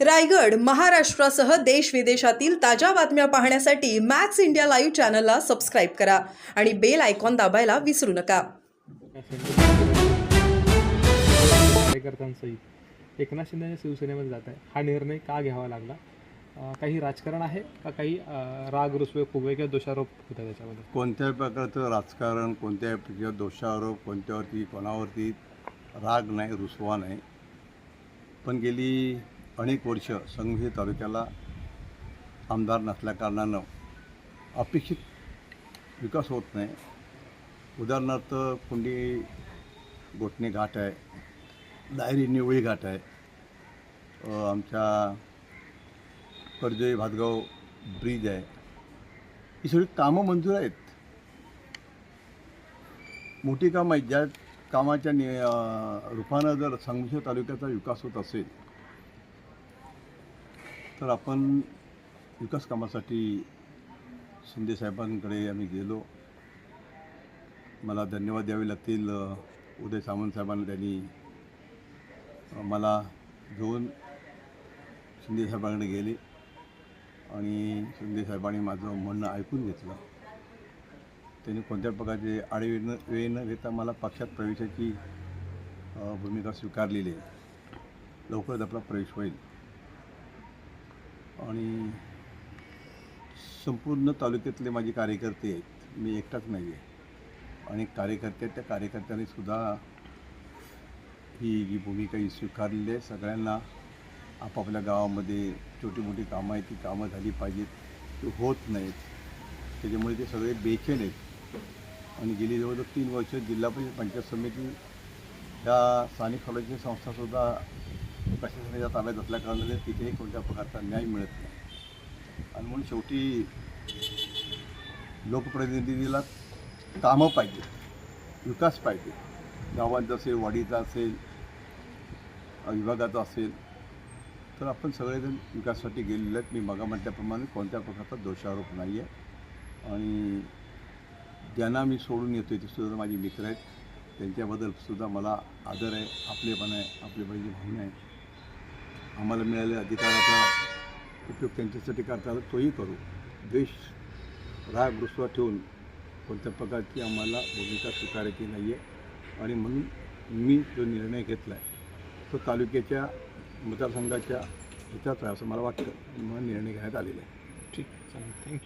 रायगड महाराष्ट्रासह देश विदेशातील ताज्या बातम्या पाहण्यासाठी मॅक्स इंडिया लाईव्ह चॅनलला सबस्क्राईब करा आणि बेल आयकॉन दाबायला विसरू नका. कार्यकर्त्यांसहित एकनाथ शिंदे शिवसेनेमध्ये जात आहे. हा निर्णय का घ्यावा लागला? अं, काही राजकारण आहे का काही अं, राग रुसवे फुगवे किंवा दोषारोप होता त्याच्यामध्ये? कोणत्याही प्रकारचं राजकारण कोणत्याही प्रकारचे दोषारोप कोणत्यावरती कोणावरती राग नाही रुसवा नाही. पण गेली अनेक वर्ष संघी तालुक्याला आमदार नसल्याकारणानं अपेक्षित विकास होत नाही. उदाहरणार्थ कुंडी गोठणे घाट आहे दायरी निवळी घाट आहे. आमच्या कर्जई भातगाव ब्रिज आहे. ही सगळी कामं मंजूर आहेत. मोठी कामं आहेत. ज्या कामाच्या नि रूपानं जर संगमेश्वर तालुक्याचा विकास होत असेल तर आपण विकास कामासाठी शिंदे साहेबांकडे आम्ही गेलो. मला धन्यवाद द्यावे लागतील. उदय सामंत साहेबांना त्यांनी मला घेऊन शिंदे साहेबांकडे गेले आणि शिंदे साहेबांनी माझं म्हणणं ऐकून घेतलं. त्यांनी कोणत्या प्रकारचे आडवे न वेळ न घेता मला पक्षात प्रवेशाची भूमिका स्वीकारलेली आहे. लवकरच आपला प्रवेश होईल. आणि संपूर्ण तालुक्यातले माझे कार्यकर्ते आहेत. मी एकटाच नाही आहे आणि कार्यकर्ते त्या कार्यकर्त्यांनी सुद्धा ही जी भूमिका ही स्वीकारलेली आहे. सगळ्यांना आपापल्या गावामध्ये छोटी मोठी कामं आहेत ती कामं झाली पाहिजेत. ती होत नाहीत. त्याच्यामुळे ते सगळे बेचेन आहेत. आणि गेली जवळजवळ तीन वर्ष जिल्हा परिषद पंचायत समिती या स्थानिक स्वराज्य संस्थासुद्धा प्रशासनाच्या ताब्यात असल्याकारणाने तिथेही कोणत्या प्रकारचा न्याय मिळत नाही. आणि म्हणून शेवटी लोकप्रतिनिधीला कामं पाहिजे विकास पाहिजे गावांचा असेल वाडीचा असेल विभागाचा असेल तर आपण सगळेजण विकासासाठी गेलेले आहेत. मी मगा म्हटल्याप्रमाणे कोणत्या प्रकारचा दोषारोप नाही आहे आणि ज्यांना मी सोडून येतो ते सुद्धा माझे मित्र आहेत. त्यांच्याबद्दल सुद्धा मला आदर आहे आपलेपण आहे आपली पाहिजे भावना आहे आम्हाला मिळाले अधिकाराचा उपयोग त्यांच्यासाठी करता आला तोही करू. द्वेष राग रुसवा ठेवून कोणत्या प्रकारची आम्हाला भूमिका स्वीकारायची नाही आहे आणि म्हणून मी जो निर्णय घेतला आहे तो तालुक्याच्या मतदारसंघाच्या हिताचा आहे असं मला वाटतं. म्हणून निर्णय घेण्यात आलेला आहे. ठीक चालेल. थँक्यू